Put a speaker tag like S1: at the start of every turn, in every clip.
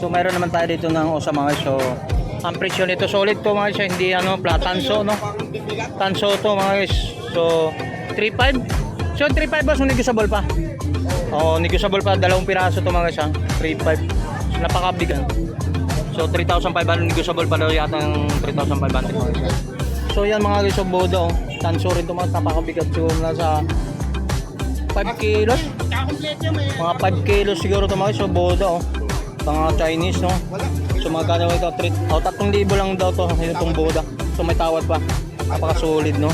S1: So meron naman tayo dito ng usa mga guys. So ang presyo nito solid to mga guys, hindi ano, flat tanso no. Tanso to mga guys. So 3.5. So 3.5 ba so negotiable pa? Oo, negotiable pa dalawang piraso to mga guys ha. 3.5. So, napakabigan. So 3,500 negotiable pa daw yata ng 3,500 mga. So yan mga guys, so boda oh. Tanso rin to mga napakabigat siguro nasa 5 kilos. Mga 5 kilos siguro to mga guys, so boda oh. Mga Chinese no. So magkano ito? 3 oh, 3,000 lang daw to yung itong boda. So may tawad pa. Napaka solid no.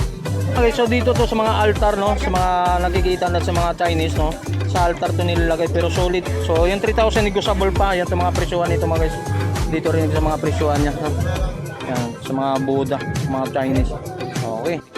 S1: Okay, so dito to sa mga altar no, sa mga nakikita na sa mga Chinese no. Sa altar to nilalagay pero solid. So yung 3,000 negotiable pa yan sa mga presyohan nito mga guys. Dito rin sa mga presyohan niya. no? Yan, sa mga Buddha, mga Chinese. Okay.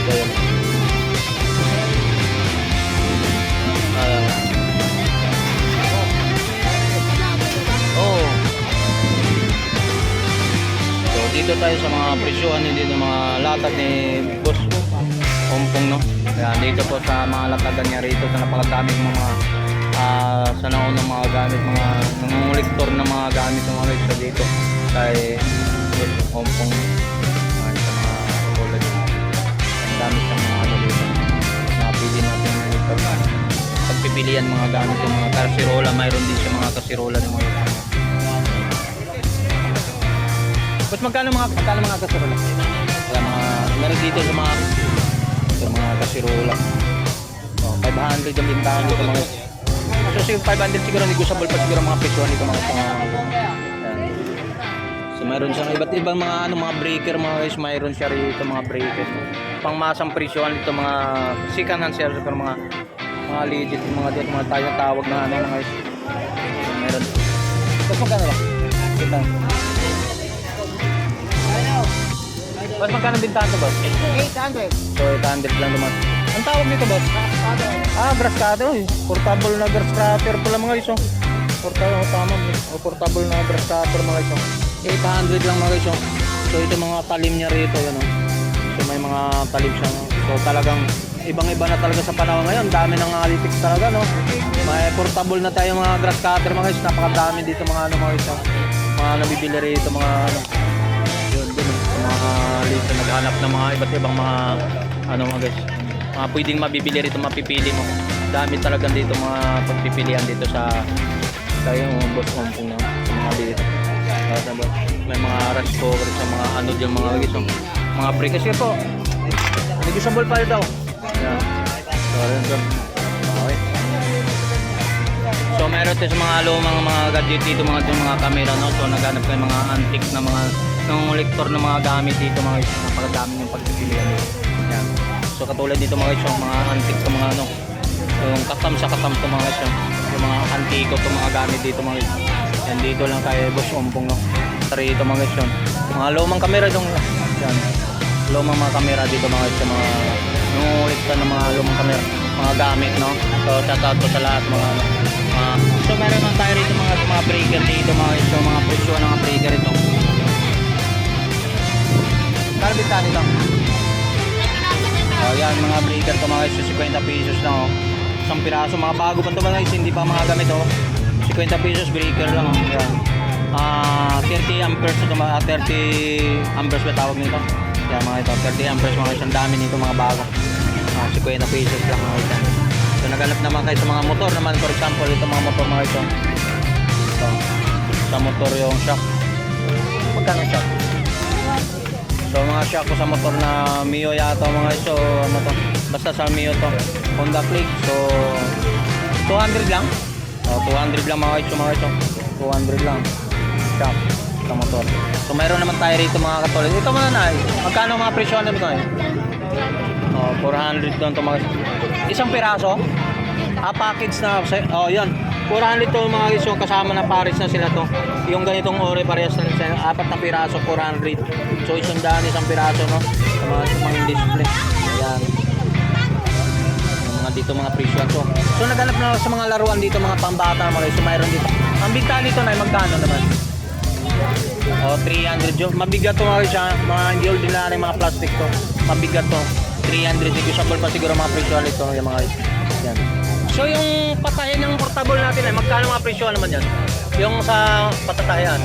S1: Ah. oh. Dito tayo sa mga presyohan hindi ng mga latag ni Boss Ompong no. Kaya dito po sa mga latagan niya rito sa napakadaming mga ah sa naunang mga gamit, mga nangunguliktor ng mga gamit ng mga so dito kay Boss Ompong pagpipilian mga gamit yung mga kasirola mayroon din sa mga kasirola ng mga Ba't magkano mga magkano mga kasirola? Wala mga meron dito sa mga sa mga kasirola. Oh, 500 ang bintahan dito mga So siguro 500 siguro negotiable pa siguro mga presyo nito mga yan. So mayroon siyang iba't ibang mga ano mga breaker mga guys, mayroon siya rito mga breaker. Pangmasang presyo nito mga second hand sales pero mga mga legit mga dito mga tayo tawag na ano mga guys. Mayroon. Ba't magkano ba? Kita. Mas magkano bintahan to, boss?
S2: 800.
S1: So, 800 lang naman. Ang tawag nito, boss? Ah, grass cutter. Uy, portable na grass cutter pala mga iso. Portable, oh, tama. Oh, portable na grass cutter mga iso. 800 lang mga iso. So, ito mga talim niya rito. Yan, oh. So, may mga talim siya. no? So, talagang ibang-iba na talaga sa panahon ngayon. Dami ng analytics talaga, no? May portable na tayo mga grass cutter mga iso. Napakadami dito mga ano mga iso. Mga nabibili rito, mga ano. Yun, dun, oh, mga lito naghanap ng mga iba't ibang mga ano mga guys mga pwedeng mabibili rito mapipili mo dami talaga dito mga pagpipilian dito sa sa yung boss na sa mga dito may mga rice cooker sa mga ano yung mga guys oh. mga pre kasi po negotiable pa daw yun so meron tayo sa mga lumang mga gadget dito, mga yung mga camera no. So naghanap kayo mga antique na mga nangungulektor ng mga gamit dito, mga guys. Napakadami yung pagpipilian dito. Yan. So katulad dito mga guys, yung mga antique sa mga ano, yung katam sa katam to mga guys, yung, yung mga antiko to mga gamit dito mga guys. Yan dito lang tayo boss umpong no. Tara dito mga guys yun. Mga lumang camera dong yan. Lumang mga camera dito mga guys, yung mga nangungulektor ng mga lumang camera mga gamit no. So shout out po sa lahat mga mga so meron man tayo rito mga mga breaker dito mga ito mga presyo ng mga breaker ito. Kano bita nito? Oh, yan mga breaker to mga guys, 50 pesos na oh. Isang piraso, mga bago pa to mga guys, hindi pa mga gamit oh. 50 pesos breaker lang oh. Yan. Ah, 30 amperes ito mga 30 amperes ba tawag nito? Yan mga ito, 30 amperes mga guys, ang dami nito mga bago. Ah, 50 pesos lang mga guys. So naghanap naman kayo sa mga motor naman, for example, ito mga motor mga ito. Ito. Sa motor yung shock. Magkano shock? So mga shock ko sa motor na Mio yata mga. So ano to? Basta sa Mio to. Honda Click. So 200 lang. Oh, 200 lang mga. So, mga oh. 200 lang. Shock sa motor. So mayroon naman tayo rito mga katulad. Ito mga na. Magkano mga presyo na ito? eh? Oh, 400 doon to mga Isang piraso? Ah, package na. Oh, yan. 400 to mga. Yung kasama na pares na sila to. Yung ganitong ore parehas na sila. Apat na piraso, 400. So, isang daan, isang piraso, no? Sa mga, sa mga display. Ayan. Mga dito mga presyo to. So, naghanap na sa mga laruan dito, mga pambata mga guys. So, mayroon dito. Ang bigta dito na, magkano naman? Oh, 300 yun. Mabigat to mga siya. Mga hindi ordinary mga plastic to. Mabigat to. 300 usable pa siguro mga presyo nito yung mga yan. So yung patahin ng portable natin ay magkano mga presyo naman yan? Yung sa patatayan.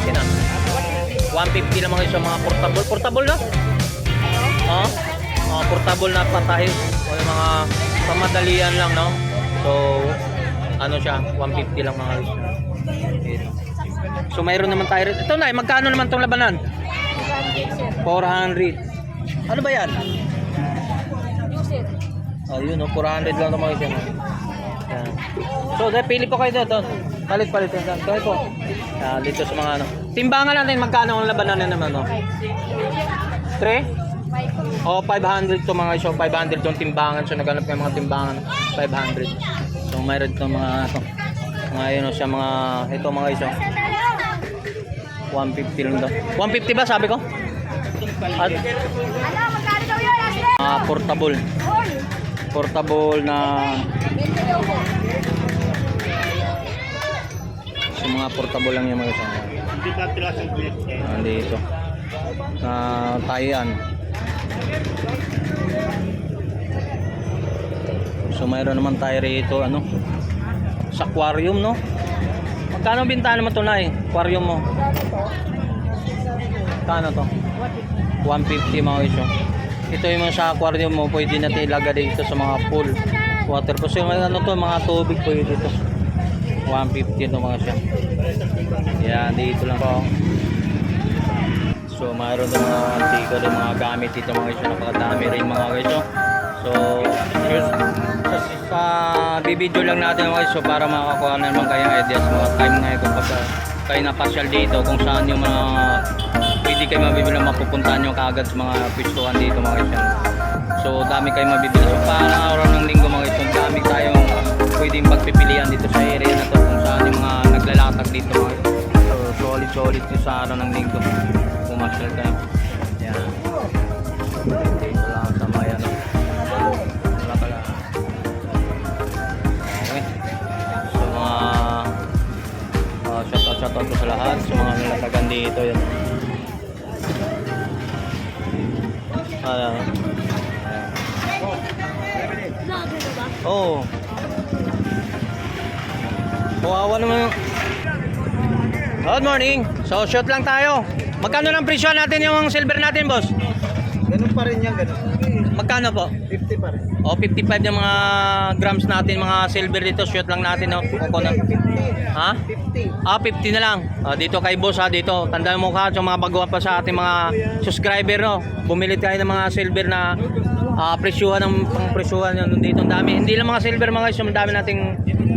S1: Okay na. 150 lang mga isang mga portable. Portable na? Oh, mga portable na patahin. O yung mga pamadalian lang, no? So, ano siya? 150 lang mga isang. So mayroon naman tayo rin. Ito na, magkano naman tong labanan? 400. Ano ba yan? Oh, yun, oh, 400 lang ito isang. Yan. So, dahil pili po kayo dito. Palit, palit. Yan. So, ito. Yan, dito sa mga ano. Timbangan natin, magkano ang labanan na naman, no? 3? O, 500 to mga iso. 500 yung timbangan. So, naghanap kayo mga timbangan. 500. So, mayroon ito mga, ito. Mga yun, oh, siya mga, ito mga iso. 150 lang daw. 150 ba sabi ko? At ah, portable. Portable na so, mga portable lang yung mga isa. Nandito. Na tayan. So mayroon naman tayo rito ano sa aquarium no. Magkano bintana mo to na Aquarium mo. Kano to? 150 mga iso. Ito yung mga sa aquarium mo, pwede natin ilagay dito sa mga pool. Water po. So, mga ano to, mga tubig pwede dito. 150 ito mga siya. Yan, dito lang po. So, mayroon din mga antika mga gamit dito mga iso. Napakadami rin mga iso. So, bibidyo lang natin mga iso para makakuha naman kayong ideas mga time na ito pagka kayo napasyal dito kung saan yung mga pwede kayo mabibili mapupuntahan nyo kaagad sa mga pwestuhan dito mga iso. So, dami kayo mabibili. So, parang araw ng linggo mga iso, dami tayong pwedeng pagpipilian dito sa area na to kung saan yung mga naglalatag dito mga iso. So, solid solid yung sa araw ng linggo. Pumasyal kayo. Out sa lahat sa mga nalatagan dito yun. Ah, Oo. Oh. Kawawa naman. Good morning. So, shoot lang tayo. Magkano lang presyo natin yung silver natin, boss?
S2: Ganun pa rin yan, ganun.
S1: Magkano po?
S2: 50 pa rin.
S1: O, 55 yung mga grams natin, mga silver dito. Shoot lang natin, no? Kuko na. Ha?
S2: 50.
S1: Ah, 50 na lang. Ah, dito kay boss, ha? Dito. Tandaan mo ka, yung mga baguhan pa sa ating mga subscriber, no? Bumili tayo ng mga silver na ah, presyuhan ng pang presyuhan yun dito. Ang dami. Hindi lang mga silver, mga guys. Yung dami nating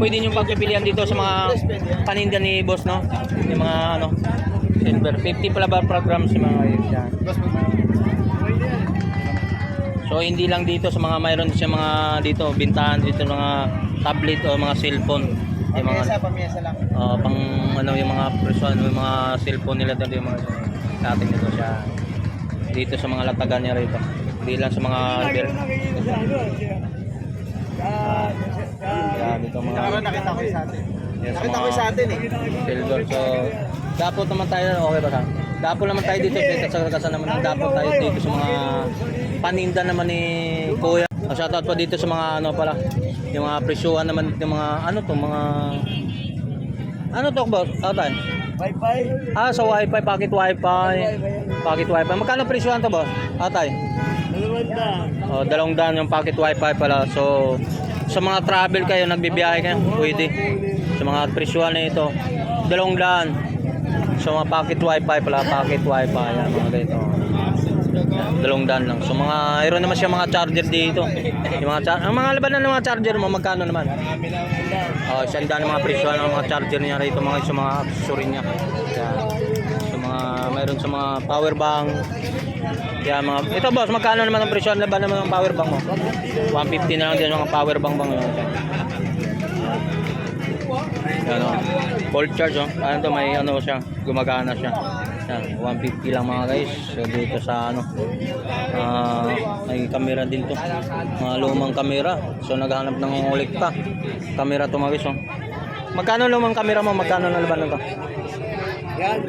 S1: pwede nyo pagpipilian dito sa mga paninda ni boss, no? Yung mga, ano, silver. 50 pala ba programs yung mga guys? Yan. So hindi lang dito sa mga mayroon siya mga dito bintahan dito mga tablet o mga cellphone. Yung mga
S2: Pamiyesa, pamiyesa lang.
S1: uh, pang ano yung mga presyon yung mga cellphone nila doon yung mga dating nito siya dito sa mga latagan niya rito. Hindi lang sa mga Yan, dito mga
S2: nakita ko sa atin.
S1: sa
S2: Nakita ko sa atin eh.
S1: silver. So dapat naman tayo okay ba ka? Dapat naman tayo dito sa kagasan naman dapat tayo dito sa mga paninda naman ni Kuya. Oh, shoutout po dito sa mga ano pala, yung mga presyuhan naman yung mga ano to, mga ano to boss? Atay.
S2: Bye-bye.
S1: Ah, sa wifi, pocket wifi. Pocket wifi. Magkano presyuhan to boss? Atay.
S2: Dalawang daan.
S1: Oh, dalawang daan yung pocket wifi pala. So, sa mga travel kayo, nagbibiyahe kayo, pwede. Sa mga presyuhan na ito, dalawang daan. Sa mga pocket wifi pala, pocket wifi. Yan, mga ganito. Dalawang daan lang. So mga, mayroon naman siya mga charger dito. Yung mga char- ang mga labanan ng mga charger mo, magkano naman? Oh, isang daan ng mga presyo ng mga charger niya rito mga sa mga accessory niya. Yan. So mga mayroon sa mga power bank. Kaya mga ito boss, magkano naman ang presyo laban naman ng power bank mo? 150 na lang din mga power bank. Yan oh. Full charge oh. Ano to may ano siya, gumagana siya. Yan, 150 lang mga guys. So dito sa ano ah may camera din to. Mga lumang camera. So naghahanap ng ulit pa. Camera to mga guys oh. Magkano lumang camera mo? Magkano na laban nito?
S2: Yan.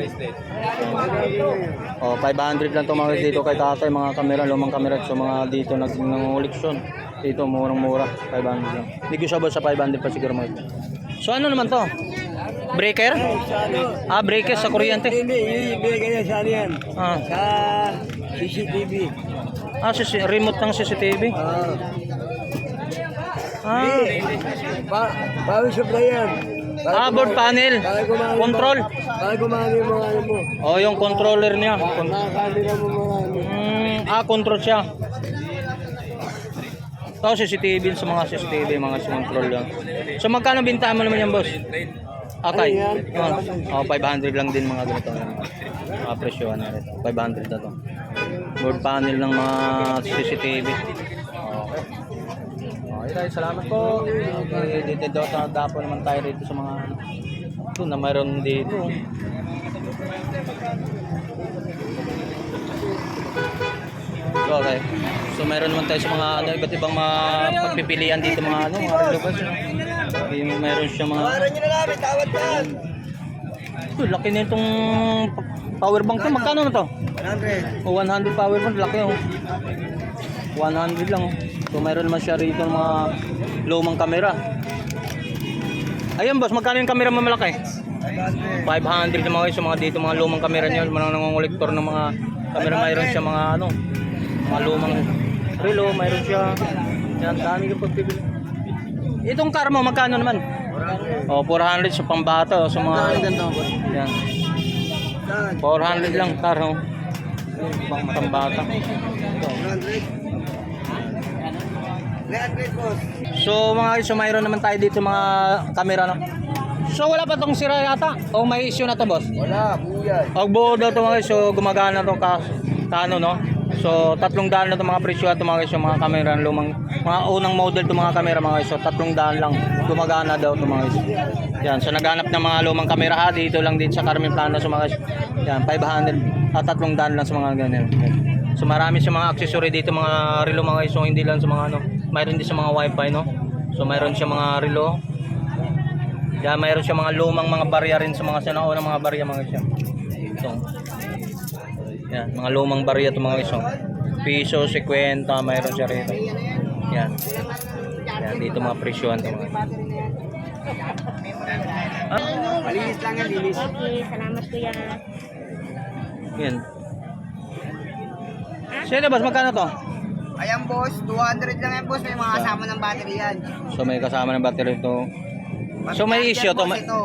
S1: Oh, 500 lang to mga guys dito kay tatay mga kamera, lumang kamera. So mga dito nag nanguliksyon. Dito murang-mura, 500 lang. Negotiable sa 500 pa siguro mga guys. So ano naman to? Breaker? Ah, breaker sa kuryente.
S2: Hindi, ibigay niya sa ano yan.
S1: Ah,
S2: Sa CCTV.
S1: ah si remote ng CCTV.
S2: Ah.
S1: Ah,
S2: Pa, power supply yan.
S1: Ah board panel. Control.
S2: Para gumana yung mga ano mo.
S1: Oh, yung controller niya.
S2: Mga camera mo mga ano.
S1: Mm, ah, control siya. Ito, CCTV sa mga CCTV, mga control lang. So, magkano bintahan mo naman yan, boss? Okay. Oh, oh, 500 lang din mga ganito. Mga presyo na rin. 500 na to. Board panel ng mga CCTV. Okay. Okay, tayo. Salamat po. Okay, dito daw sa dapo naman tayo dito sa mga ito na mayroon dito. Okay. So meron naman tayo sa mga ano, iba't ibang mga pagpipilian dito mga ano, mga relevance. Yung meron siya mga
S2: Tawaran nyo na may tawad yan.
S1: Ito, laki na itong power bank to. Magkano na to?
S2: 100.
S1: O 100 power bank, laki oh. 100 lang oh. So meron naman siya rito ng mga lumang kamera. Ayun boss, magkano yung kamera mo malaki?
S2: 500.
S1: 500 yung mga guys, yung mga dito mga lumang kamera niyo, mga nangongolektor ng mga kamera mayroon siya mga ano, mga lumang relo, mayroon siya. Yan, dami yung pagpipili. Itong car mo, magkano naman?
S2: 400.
S1: Oh, 400 sa pambata, oh, sa mga yan.
S2: Saan?
S1: 400 lang car, oh. Pang pambata. Ito.
S2: 100. 300 boss.
S1: So mga so mayroon naman tayo dito mga camera no. So wala pa tong sira yata o may issue na to boss?
S2: Wala, buyan.
S1: Og buo daw to mga so gumagana to ka, ka ano no. So tatlong daan na to mga presyo to mga guys, mga camera lumang mga unang model to mga camera mga guys. So tatlong daan lang gumagana daw to mga guys. Yan, so naghanap ng mga lumang camera ha dito lang din sa Carmen Plano so mga guys. Yan, 500 at tatlong daan lang sa mga ganyan. So marami sa mga accessory dito mga relo mga guys, so hindi lang sa mga ano, mayroon din sa mga wifi no. So mayroon siya mga relo, yan, mayroon siya mga lumang mga barya rin sa mga sinaunang mga barya mga siya. Ito. Yan, mga lumang barya to mga iso. Piso, 50, mayroon siya rito. Yan. Yan, dito mga presyohan to mga.
S2: Malinis lang yan, linis.
S3: Okay, salamat kuya.
S1: yan. Sino boss, magkano to?
S2: Ayan boss, 200 lang yan boss. May mga kasama ng battery yan.
S1: So may kasama ng battery to. So may issue to.
S2: Ito.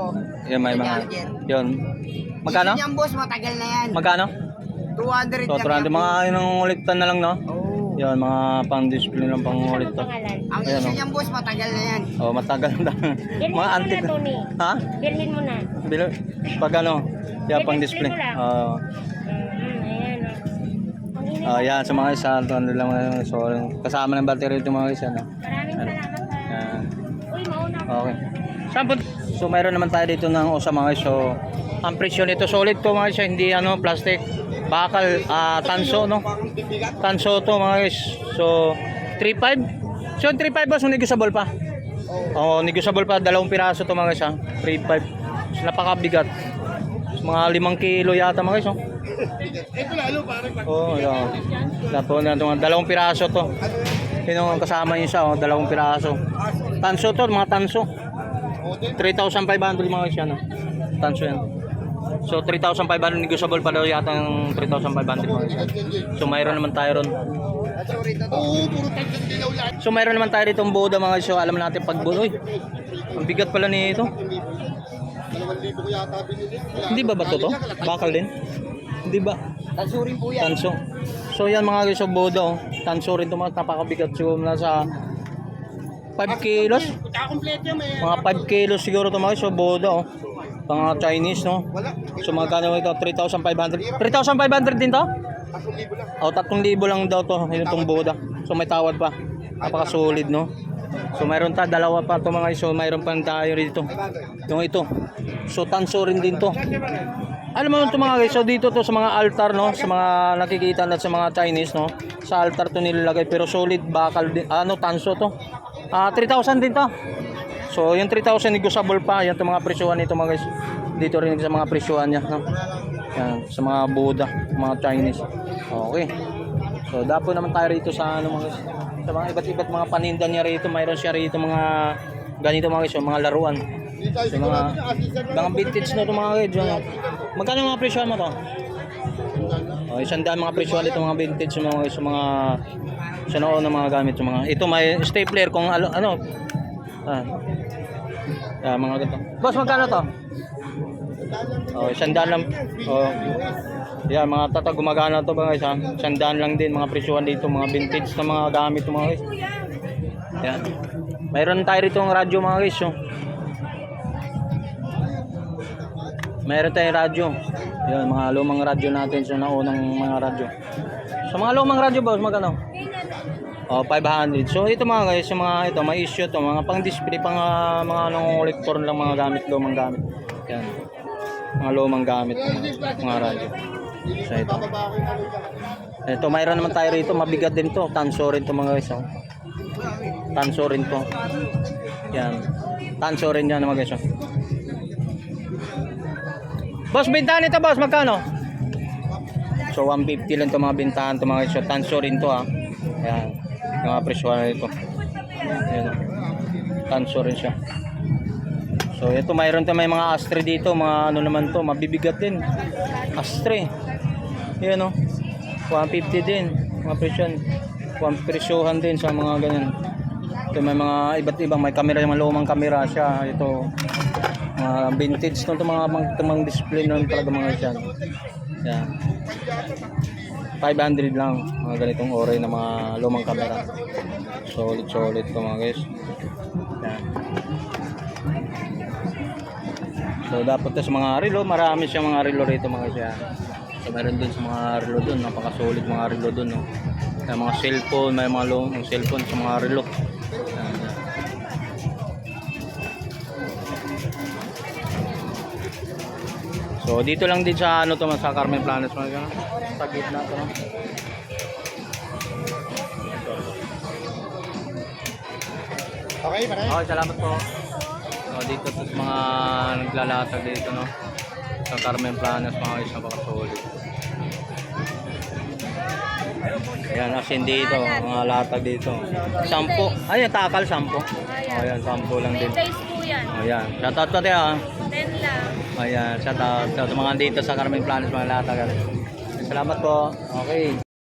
S1: yan, may mga. Yun. Magkano?
S2: Niyan boss, matagal na yan.
S1: Magkano?
S2: 200
S1: So,
S2: lang
S1: 200
S2: yan.
S1: mga inuulitan na lang, no?
S2: Oo.
S1: Yun, mga pang-display ng pang-ulit to.
S3: Pangalan.
S2: Ang
S1: Ayan,
S2: issue
S1: oh.
S2: niyan boss, matagal na yan.
S1: Oh, matagal na.
S3: Bilhin
S1: mga
S3: mo na,
S1: antique.
S3: Tony.
S1: Ha?
S3: Bilhin mo na.
S1: Bilo, pag ano, yeah, pang display.
S3: Mo lang.
S1: Oo.
S3: Mm, ayan o. Ang init.
S1: Ah, yan, sa mga isa, ano lang, ano, so, kasama ng battery ito mga isa, no?
S3: Maraming salamat ha.
S1: Yan.
S3: Uy, mauna ko.
S1: Okay. Saan po? So, mayroon naman tayo dito ng usa mga guys. So, ang presyo nito, solid to mga guys, hindi ano, plastic. Bakal, ah, tanso, no? Tanso to mga guys. So, 3.5? So, 3.5 ba? So, negotiable pa? Oh, negotiable pa. Dalawang piraso to mga guys, ha? 3.5. So, napakabigat. Mga limang kilo yata mga guys, oh. Oo, oh, yeah. Tapos na itong dalawang piraso to. Yun ang kasama niya siya, oh, dalawang piraso. Tanso to, mga tanso. 3,500 mga guys yan, oh. Tanso yan. So 3,500 negotiable pa daw yata yung 3,500 mga guys. So mayroon naman tayo ron. So mayroon naman tayo dito ang Buda mga. So alam natin pag Buda. Uy, ang bigat pala nito. Hindi ba bato to? Bakal din? Hindi ba?
S2: Tansurin po yan.
S1: Tanso. So yan mga guys, so boda oh. Tanso rin ito mga napakabigat siguro na sa 5 kilos. Mga 5 kilos siguro ito mga guys, so boda oh. Mga Chinese no. So magkano ito? 3,500. 3,500 din to? O, 3,000 lang daw to. Itong boda. So may tawad pa. Napaka-solid no. So mayroon ta dalawa pa to mga guys. So mayroon pa tayo rito. Yung ito. So tanso rin din to. Alam mo ito mga guys, so dito to sa mga altar no, sa mga nakikita na sa mga Chinese no, sa altar to nilalagay pero solid bakal din, ano tanso to. Ah 3,000 din to. So yung 3,000 negotiable pa, yan to mga presyuhan nito mga guys. Dito rin sa mga presyuhan niya no. Yan, sa mga Buddha, mga Chinese. Okay. So dapo naman tayo rito sa ano mga guys, sa mga iba't iba't mga paninda niya rito, mayroon siya rito mga ganito mga guys, yung mga laruan. So mga mga vintage na ito mga guys. Ano. Magkano mga presyo mo to? Oh, isang daan mga presyo ito mga vintage mga sa mga sa noon na mga gamit mga ito may stapler kung ano ano ah, ah mga ganito. Boss magkano to? Oh, isang daan lang. Oh. Yan, mga tata gumagana to mga guys ha. Isang daan lang din mga presyuhan dito, mga vintage na mga gamit mga guys. Yan. Mayroon tayo rito ng radyo mga guys. Oh. Mayroon tayong radyo. Yan, mga lumang radyo natin. So, naunang mga radyo. So, mga lumang radyo boss, magkano? Oh, 500. So, ito mga guys, yung mga ito, may issue to, mga pang-display, pang ah, mga anong collector lang mga gamit, lumang gamit. Yan. Mga lumang gamit, mga, mga radyo. So, ito. Ito, mayroon naman tayo rito, mabigat din to. Tanso rin to mga guys. Oh. Tanso rin to. Yan. Tanso rin yan mga guys. Oh. Boss, bintahan ito boss, magkano? So 150 lang ito mga bintahan ito mga guys. So tanso rin to ha. Ayan. Mga presyo na ito. Ayan. Tanso rin siya. So ito mayroon tayo may mga astre dito, mga ano naman to, mabibigat din. Astre. Ayan o. 150 din. Mga presyon. One presyohan din sa mga ganyan. Ito may mga iba't ibang may camera, yung lumang camera siya. Ito mga vintage no to mga mga, display nun talaga mga yan. Yan. 500 lang mga ganitong oray na mga lumang camera. Solid solid to mga guys. Yan. So dapat to sa mga relo, marami siya mga relo rito mga guys. Yan. So meron dun sa mga relo dun, napaka-solid mga relo dun no. May mga cellphone, may mga lumang cellphone sa mga relo. So dito lang din sa ano to sa Carmen Planas mga ganun. Sa gitna to.
S4: Okay, pare.
S1: Okay, salamat po. So dito to sa mga naglalatag dito no. Sa Carmen Planas mga guys napaka-solid. Ayan, asin dito, mga latag dito. Sampo. Ayan, takal sampo. Oh, ayan, sampo lang din.
S3: Days po yan.
S1: Ayan, shoutout ko tayo ah.
S3: 10 lang.
S1: Ayan, shout out sa mga dito sa Carmen Planas mga latag. Salamat po. Okay.